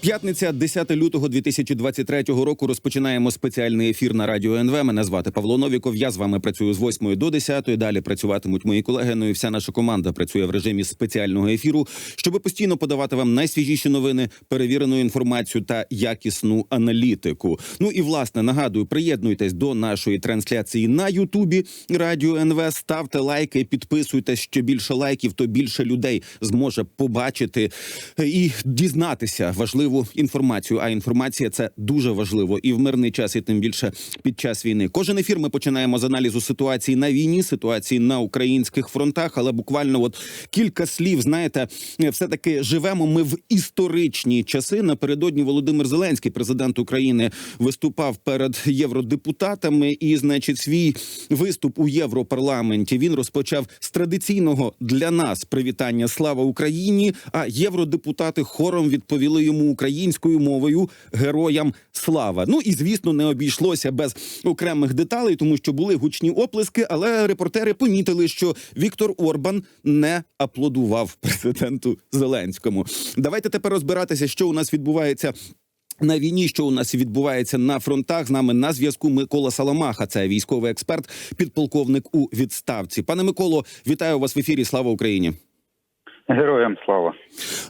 П'ятниця, 10 лютого 2023 року. Розпочинаємо спеціальний ефір на радіо НВ. Мене звати Павло Новіков. Я з вами працюю з 8 до 10. Далі працюватимуть мої колеги. Ну і вся наша команда працює в режимі спеціального ефіру, щоб постійно подавати вам найсвіжіші новини, перевірену інформацію та якісну аналітику. Ну і власне нагадую, приєднуйтесь до нашої трансляції на Ютубі Радіо НВ. Ставте лайки, підписуйтесь. Що більше лайків, то більше людей зможе побачити і дізнатися важливу інформацію. А інформація це дуже важливо і в мирний час, і тим більше під час війни. Кожен ефір ми починаємо з аналізу ситуації на війні, ситуації на українських фронтах. Але буквально от кілька слів. Знаєте, все таки живемо ми в історичні часи. Напередодні Володимир Зеленський, президент України, виступав перед євродепутатами. І, значить, свій виступ у Європарламенті він розпочав з традиційного для нас привітання Слава Україні! А євродепутати хором відповіли йому українською мовою героям слава. Ну і звісно, не обійшлося без окремих деталей, тому що були гучні оплески, але репортери помітили, що Віктор Орбан не аплодував президенту Зеленському. Давайте тепер розбиратися, що у нас відбувається. На війні, що у нас відбувається на фронтах, з нами на зв'язку Микола Саламаха, це військовий експерт, підполковник у відставці. Пане Миколо, вітаю вас в ефірі. Слава Україні! Героям слава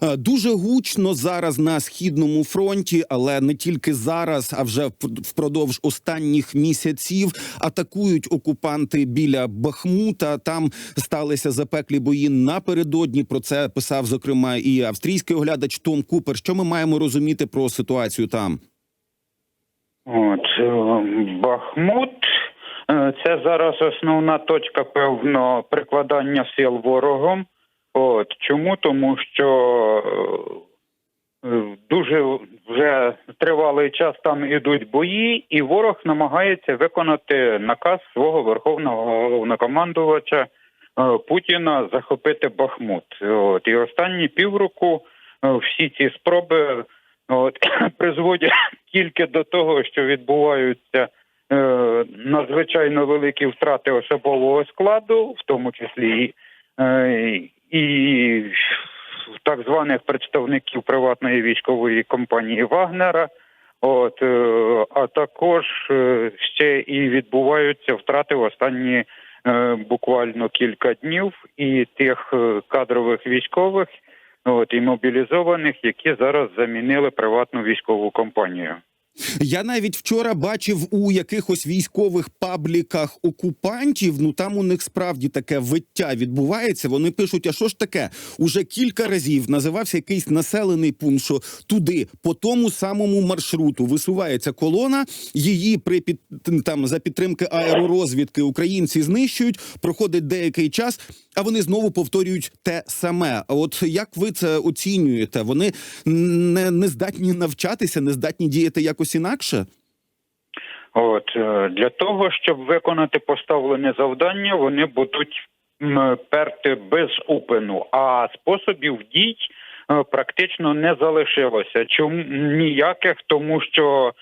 Е, Дуже гучно зараз на східному фронті, але не тільки зараз, а вже впродовж останніх місяців атакують окупанти біля Бахмута. Там сталися запеклі бої напередодні. Про це писав зокрема і австрійський оглядач Том Купер. Що ми маємо розуміти про ситуацію там? От е, Бахмут. е, Це зараз основна точка певно прикладання сил ворогом. От чому? Тому що е, дуже вже тривалий час там ідуть бої, і ворог намагається виконати наказ свого верховного головнокомандувача е, Путіна захопити Бахмут. От і останні півроку е, всі ці спроби от призводять тільки до того, що відбуваються надзвичайно великі втрати особового складу, в тому числі і так званих представників приватної військової компанії Вагнера. От е, а також е, ще і відбуваються втрати в останні е, буквально кілька днів і тих кадрових військових, от і мобілізованих, які зараз замінили приватну військову компанію. Я навіть вчора бачив у якихось військових пабліках окупантів. Ну там у них справді таке виття відбувається. Вони пишуть: а що ж таке? Уже кілька разів називався якийсь населений пункт, що туди по тому самому маршруту висувається колона. Її при під там за підтримки аеророзвідки українці знищують. Проходить деякий час, а вони знову повторюють те саме. От як ви це оцінюєте? Вони не, не здатні навчатися, не здатні діяти якось інакше. От е, для того, щоб виконати поставлене завдання, вони будуть перти без упину, а способів дій е, практично не залишилося. Чому ніяких, тому що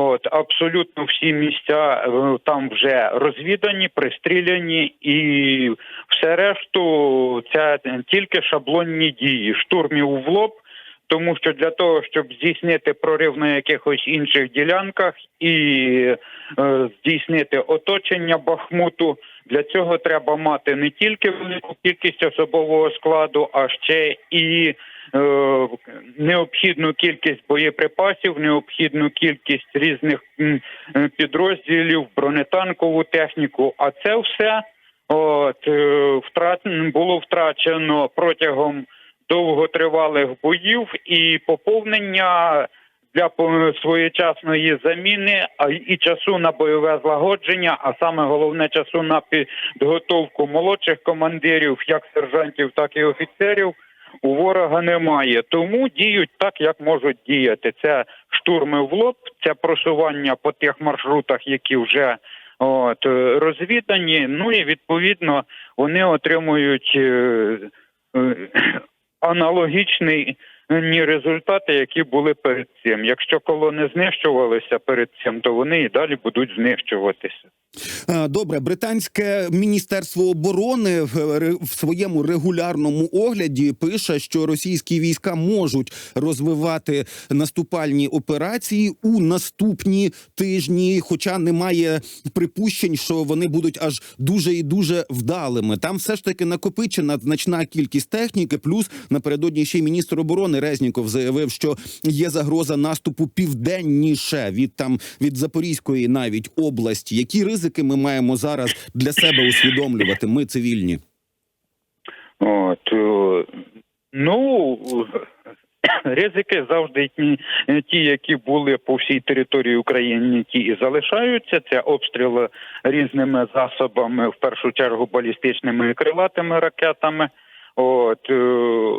от абсолютно всі місця е, там вже розвідані, пристріляні, і все решту це тільки шаблонні дії, штурмів в лоб. Тому що для того, щоб здійснити прорив на якихось інших ділянках і е, здійснити оточення Бахмуту, для цього треба мати не тільки велику кількість особового складу, а ще і е, необхідну кількість боєприпасів, необхідну кількість різних е, підрозділів, бронетанкову техніку. А це все от е, втрат було втрачено протягом довготривалих боїв і поповнення для своєчасної заміни, і часу на бойове злагодження, а саме головне часу на підготовку молодших командирів, як сержантів, так і офіцерів. У ворога немає, тому діють так, як можуть діяти. Це штурми в лоб, це просування по тих маршрутах, які вже от е, розвідані. Ну і відповідно вони отримують е, е, аналогічні ні результати, які були перед цим. Якщо колони знищувалися перед цим, то вони і далі будуть знищуватися. Добре, британське міністерство оборони в своєму регулярному огляді пише, що російські війська можуть розвивати наступальні операції у наступні тижні, хоча немає припущень, що вони будуть аж дуже і дуже вдалими. Там все ж таки накопичена значна кількість техніки. Плюс напередодні ще й міністр оборони Резніков заявив, що є загроза наступу південніше від там від Запорізької навіть області. Які ризики ми маємо зараз для себе усвідомлювати? Ми цивільні. От е, ну ризики завжди ті, які були по всій території України, ті і залишаються. Це обстріли різними засобами, в першу чергу балістичними і крилатими ракетами. От е,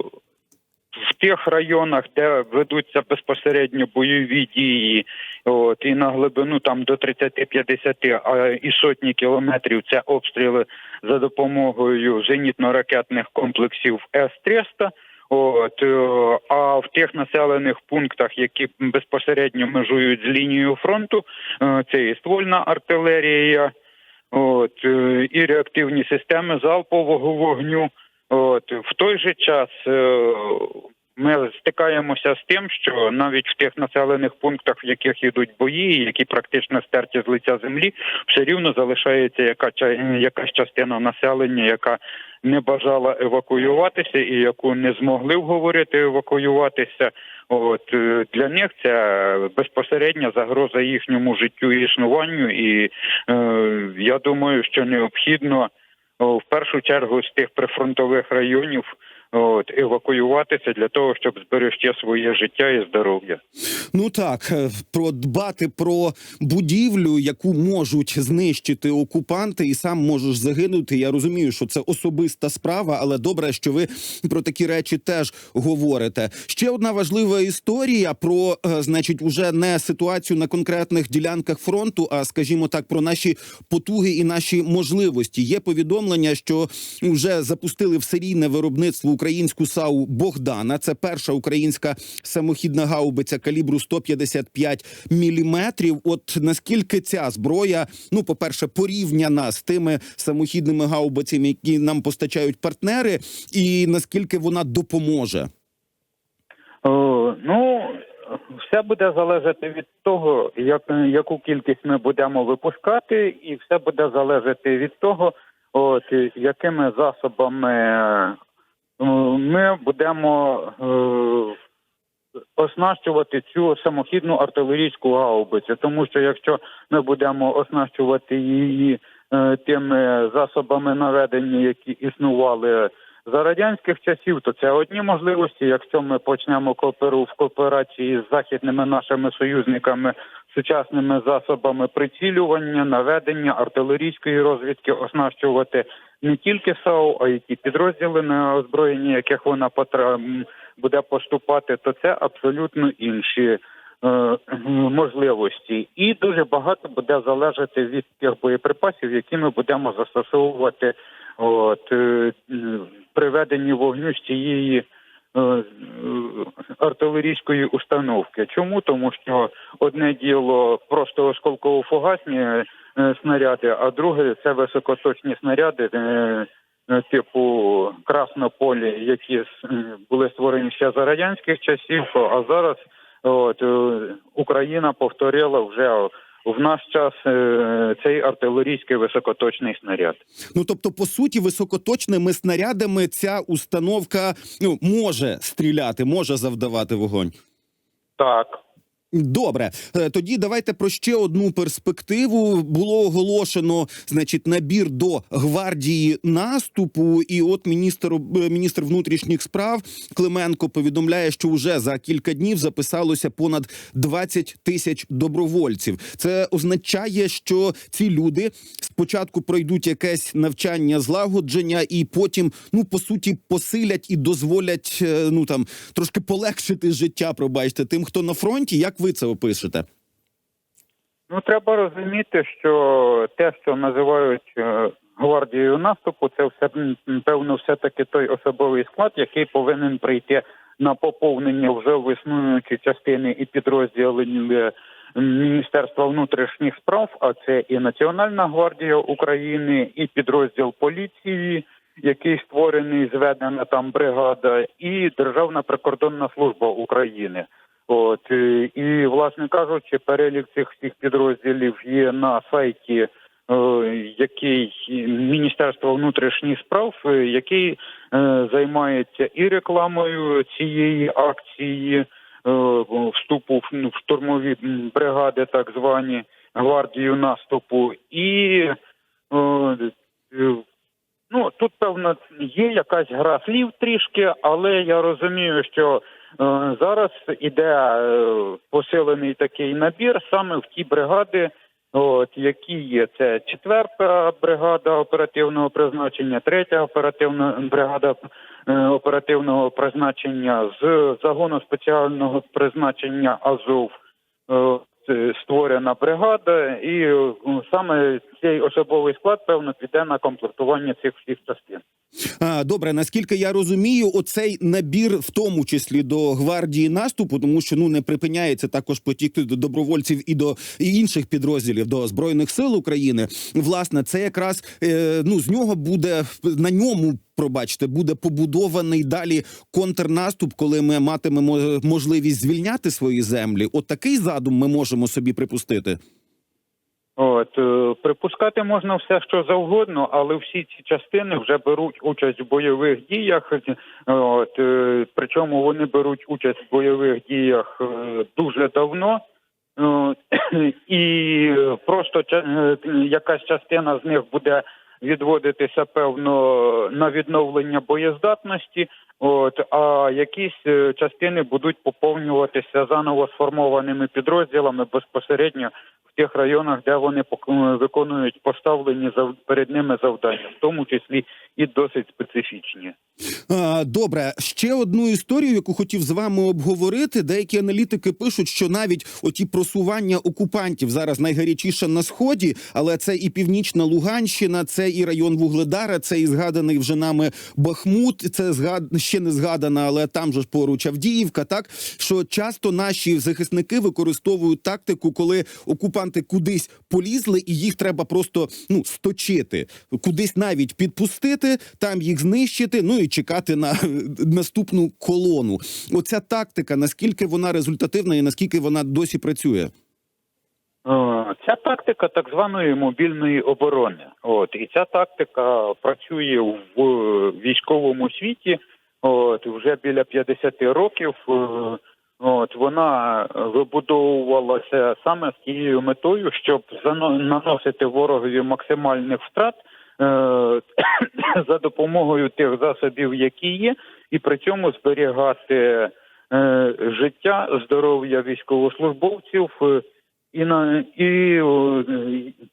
в тих районах, де ведуться безпосередньо бойові дії, от і на глибину там до 30-50 а і сотні кілометрів це обстріли за допомогою зенітно-ракетних комплексів С-300. От е, а в тих населених пунктах, які безпосередньо межують з лінією фронту, е, це і ствольна артилерія, от е, і реактивні системи залпового вогню. От в той же час е, ми стикаємося з тим, що навіть в тих населених пунктах, в яких йдуть бої, які практично стерті з лиця землі, все рівно залишається яка якась частина населення, яка не бажала евакуюватися і яку не змогли вговорити евакуюватися. От е, для них це безпосередня загроза їхньому життю існуванню, і е, я думаю, що необхідно в першу чергу з тих прифронтових районів от евакуюватися для того, щоб зберегти своє життя і здоров'я. Ну так, е, про дбати про будівлю, яку можуть знищити окупанти, і сам можеш загинути. Я розумію, що це особиста справа, але добре, що ви про такі речі теж говорите. Ще одна важлива історія про, е, значить, уже не ситуацію на конкретних ділянках фронту, а скажімо так, про наші потуги і наші можливості. Є повідомлення, що вже запустили в серійне виробництво українську САУ Богдана. Це перша українська самохідна гаубиця калібру 155 міліметрів. От наскільки ця зброя, ну, по-перше, порівняна з тими самохідними гаубицями, які нам постачають партнери, і наскільки вона допоможе? О, ну все буде залежати від того, як яку кількість ми будемо випускати, і все буде залежати від того, от якими засобами е, ми будемо е, оснащувати цю самохідну артилерійську гаубицю. Тому що якщо ми будемо оснащувати її е, тими засобами наведення, які існували за радянських часів, то це одні можливості. Якщо ми почнемо кооперу в кооперації з західними нашими союзниками сучасними засобами прицілювання, наведення артилерійської розвідки, оснащувати не тільки САУ, а й ті підрозділи на озброєнні, яких вона буде поступати, то це абсолютно інші. е, Можливості, і дуже багато буде залежати від тих боєприпасів, які ми будемо застосовувати от е, приведені вогню з цієї артилерійської установки. Чому? Тому що одне діло просто осколково-фугасні е, снаряди, а друге це високоточні снаряди. е, е, Типу Краснополі, які е, були створені ще за радянських часів, а зараз от е, Україна повторила вже в наш час е, цей артилерійський високоточний снаряд. Ну тобто, по суті, високоточними снарядами ця установка ну може стріляти, може завдавати вогонь. Так. Добре, Е, тоді давайте про ще одну перспективу. Було оголошено, значить, набір до гвардії наступу. І от міністр е, міністр внутрішніх справ Клименко повідомляє, що вже за кілька днів записалося понад 20 тисяч добровольців. Це означає, що ці люди спочатку пройдуть якесь навчання злагодження, і потім, ну по суті, посилять і дозволять е, ну там трошки полегшити життя. Пробачте тим, хто на фронті. Як ви це опишете? Ну треба розуміти, що те, що називають е, гвардією наступу, це все певно, все таки той особовий склад, який повинен прийти на поповнення вже в існуючі частини і підрозділи Міністерства внутрішніх справ, а це і Національна гвардія України, і підрозділ поліції, який створений, зведена там бригада, і Державна прикордонна служба України. От е, і власне кажучи, перелік цих всіх підрозділів є на сайті, е, який Міністерство внутрішніх справ, е, який займається і рекламою цієї акції, вступу в ну, штурмові бригади, так звані гвардію наступу, і е, е, Ну тут певно є якась гра слів трішки, але я розумію, що е, зараз іде е, посилений такий набір саме в ті бригади, от які є. Це четверта бригада оперативного призначення, третя оперативна бригада е, оперативного призначення з загону спеціального призначення Азов. Е, створена бригада, і е, саме цей особовий склад певно піде на комплектування цих всіх частин. А, добре, наскільки я розумію, оцей набір, в тому числі до гвардії наступу, тому що ну не припиняється також потік до добровольців і до інших підрозділів до збройних сил України. Власне, це якраз е, ну з нього буде на ньому. Пробачте, буде побудований далі контрнаступ, коли ми матимемо можливість звільняти свої землі. От такий задум ми можемо собі припустити. От е, припускати можна все, що завгодно, але всі ці частини вже беруть участь в бойових діях. От е, причому вони беруть участь в бойових діях е, дуже давно. І просто е, якась частина з них буде відводитися певно на відновлення боєздатності. От а якісь е, частини будуть поповнюватися заново сформованими підрозділами безпосередньо тих районах, де вони виконують поставлені перед ними завдання, в тому числі і досить специфічні. Добре, ще одну історію, яку хотів з вами обговорити. Деякі аналітики пишуть, що навіть оті просування окупантів зараз найгарячіше на сході, але це і північна Луганщина, це і район Вугледара, це і згаданий вже нами Бахмут. Це згад... ще не згадана, але там же ж поруч Авдіївка. Так що часто наші захисники використовують тактику, коли окупанти кудись полізли, і їх треба просто ну сточити, кудись навіть підпустити, там їх знищити. Ну і чекати на наступну колону. Оця тактика, наскільки вона результативна і наскільки вона досі працює? Е, Ця тактика так званої мобільної оборони. От і ця тактика працює в військовому світі. От вже біля 50 років. От вона вибудовувалася саме з тією метою, щоб наносити ворогові максимальних втрат е, за допомогою тих засобів, які є, і при цьому зберігати е, життя, здоров'я військовослужбовців. е, і на і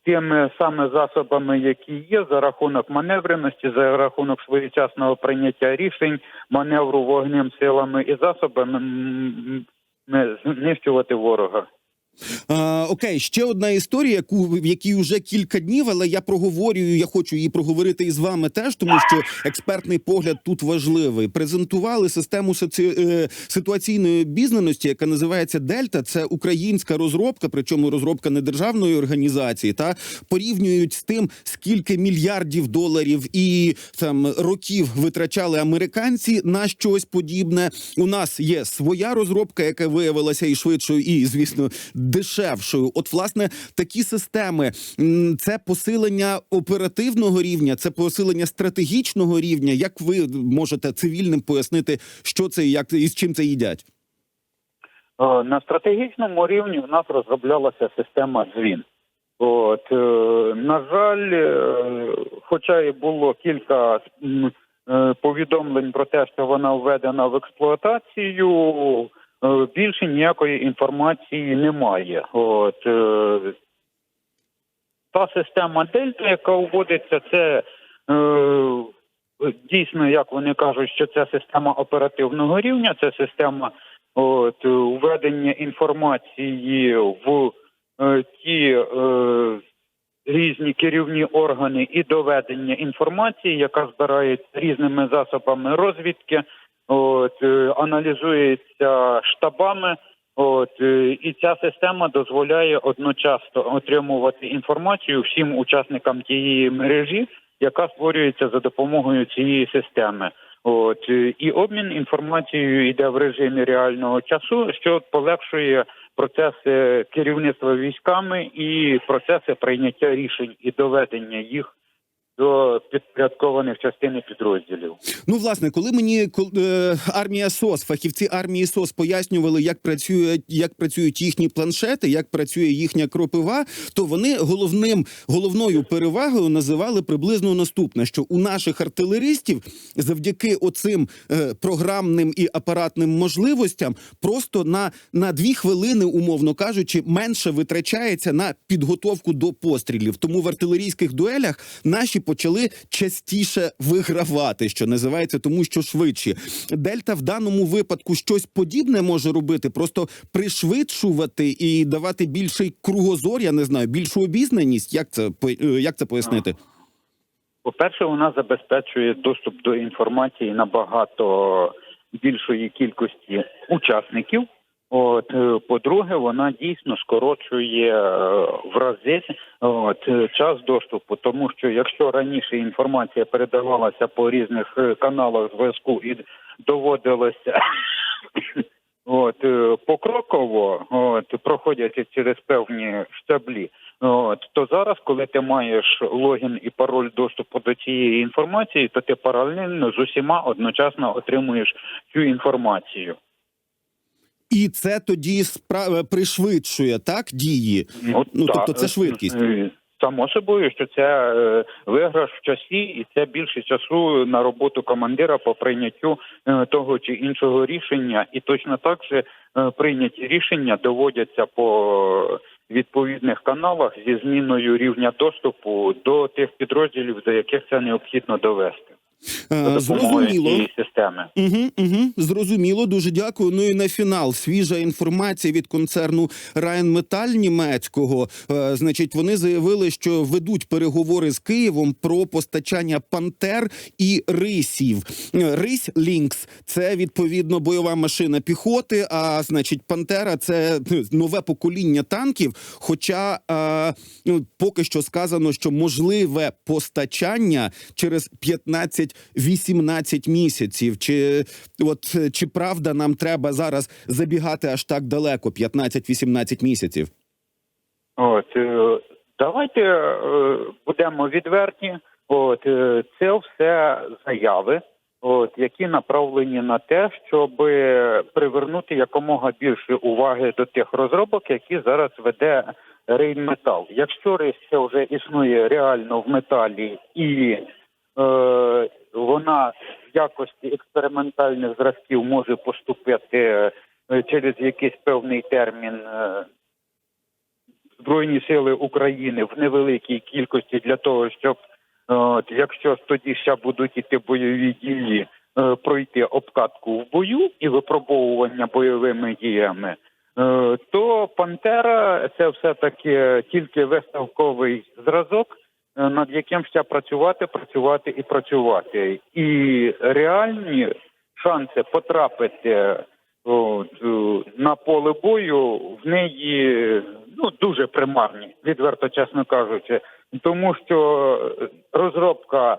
тими саме засобами, які є, за рахунок маневреності, за рахунок своєчасного прийняття рішень, маневру вогнем силами і засобами знищувати ворога. А, окей, ще одна історія, яку в якій вже кілька днів, але я проговорюю. Я хочу її проговорити із вами теж, тому що експертний погляд тут важливий. Презентували систему соці... е, ситуаційної обізнаності, яка називається Дельта. Це українська розробка, причому розробка недержавної організації. Та порівнюють з тим, скільки мільярдів доларів і там років витрачали американці на щось подібне. У нас є своя розробка, яка виявилася і швидшою, і звісно дешевшою. От, власне, такі системи це посилення оперативного рівня, це посилення стратегічного рівня. Як ви можете цивільним пояснити, що це і як і з чим це їдять? Е, На стратегічному рівні в нас розроблялася система дзвін. От е, на жаль, е, хоча і було кілька повідомлень про те, що вона введена в експлуатацію, більше ніякої інформації немає. От е, та система Дельта, яка вводиться, це е, дійсно, як вони кажуть, що це система оперативного рівня, це система от, введення інформації в е, ті е, різні керівні органи і доведення інформації, яка збирається різними засобами розвідки, от, е, аналізується штабами От е, і ця система дозволяє одночасно отримувати інформацію всім учасникам тієї мережі, яка створюється за допомогою цієї системи. От е, і обмін інформацією йде в режимі реального часу, що полегшує процеси керівництва військами і процеси прийняття рішень і доведення їх до підпорядкованих частин і підрозділів. Ну, власне, коли мені кол- е, армія СОС, фахівці армії СОС пояснювали, як працює, як працюють їхні планшети, як працює їхня кропива, то вони головним головною перевагою називали приблизно наступне: що у наших артилеристів завдяки оцим е, програмним і апаратним можливостям просто на, на дві хвилини, умовно кажучи, менше витрачається на підготовку до пострілів. Тому в артилерійських дуелях наші почали частіше вигравати, що називається, тому що швидші. Дельта в даному випадку щось подібне може робити, просто пришвидшувати і давати більший кругозор, я не знаю, більшу обізнаність. Як це е, як це пояснити? По-перше, вона забезпечує доступ до інформації набагато більшої кількості учасників. От е, по-друге, вона дійсно скорочує е, в рази от, е, час доступу, тому що якщо раніше інформація передавалася по різних каналах зв'язку і доводилося от покроково, от проходячи через певні штаблі, От то зараз, коли ти маєш логін і пароль доступу до цієї інформації, то ти паралельно з усіма одночасно отримуєш цю інформацію. І це тоді спра- пришвидшує так дії. Ну, так, тобто це швидкість. е, Само собою, що це е, виграш в часі, і це більше часу на роботу командира по прийняттю е, того чи іншого рішення, і точно так же е, прийняті рішення доводяться по відповідних каналах зі зміною рівня доступу до тих підрозділів, до яких це необхідно довести. Е, Зрозуміло. системи. Угу, угу, зрозуміло, дуже дякую. Ну і на фінал свіжа інформація від концерну Rheinmetall німецького. Е, значить, вони заявили, що ведуть переговори з Києвом про постачання пантер і рисів. Е, Рись Лінкс це відповідно бойова машина піхоти. А значить, пантера це е, нове покоління танків. Хоча е, ну, поки що сказано, що можливе постачання через 15-18 місяців. Чи от чи правда нам треба зараз забігати аж так далеко? 15-18 місяців? От е, давайте е, будемо відверті. От е, це все заяви, от які направлені на те, щоб привернути якомога більше уваги до тих розробок, які зараз веде Рейнметал. Якщо ще вже існує реально в металі і е, вона в якості експериментальних зразків може поступити е, через якийсь певний термін. е, Збройні сили України в невеликій кількості для того, щоб от, якщо тоді ще будуть іти бойові дії, е, пройти обкатку в бою і випробовування бойовими діями, е, то Пантера це все таки тільки виставковий зразок, е, над яким ще працювати, працювати і працювати. І реальні шанси потрапити от, е, на поле бою в неї ну дуже примарні, відверто чесно кажучи, тому що е, розробка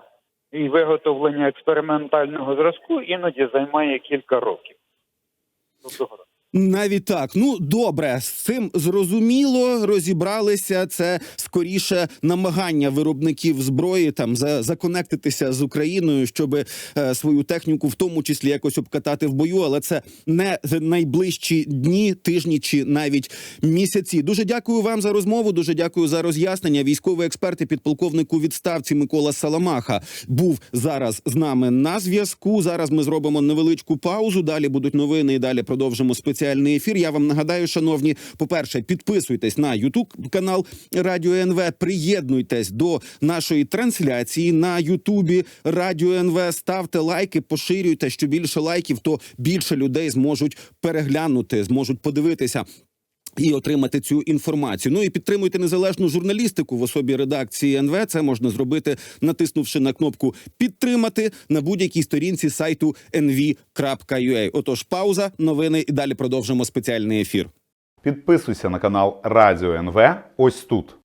і виготовлення експериментального зразку іноді займає кілька років. Доброго. Навіть так. Ну добре, з цим зрозуміло, розібралися. Це скоріше намагання виробників зброї там за законектитися з Україною, щоб е, свою техніку, в тому числі якось обкатати в бою. Але це не найближчі дні, тижні чи навіть місяці. Дуже дякую вам за розмову. Дуже дякую за роз'яснення. Військовий експерт і підполковник у відставці Микола Саламаха був зараз з нами на зв'язку. Зараз ми зробимо невеличку паузу. Далі будуть новини і далі продовжимо спеціальний ефір. Я вам нагадаю, шановні, по-перше, підписуйтесь на Ютуб канал Радіо НВ. Приєднуйтесь до нашої трансляції на Ютубі Радіо НВ. Ставте лайки, поширюйте. Що більше лайків, то більше людей зможуть переглянути, зможуть подивитися І отримати цю інформацію. Ну і підтримуйте незалежну журналістику в особі редакції НВ. Це можна зробити, натиснувши на кнопку підтримати на будь-якій сторінці сайту nv.ua. Отож, пауза, новини і далі продовжимо спеціальний ефір. Підписуйся на канал Радіо НВ ось тут.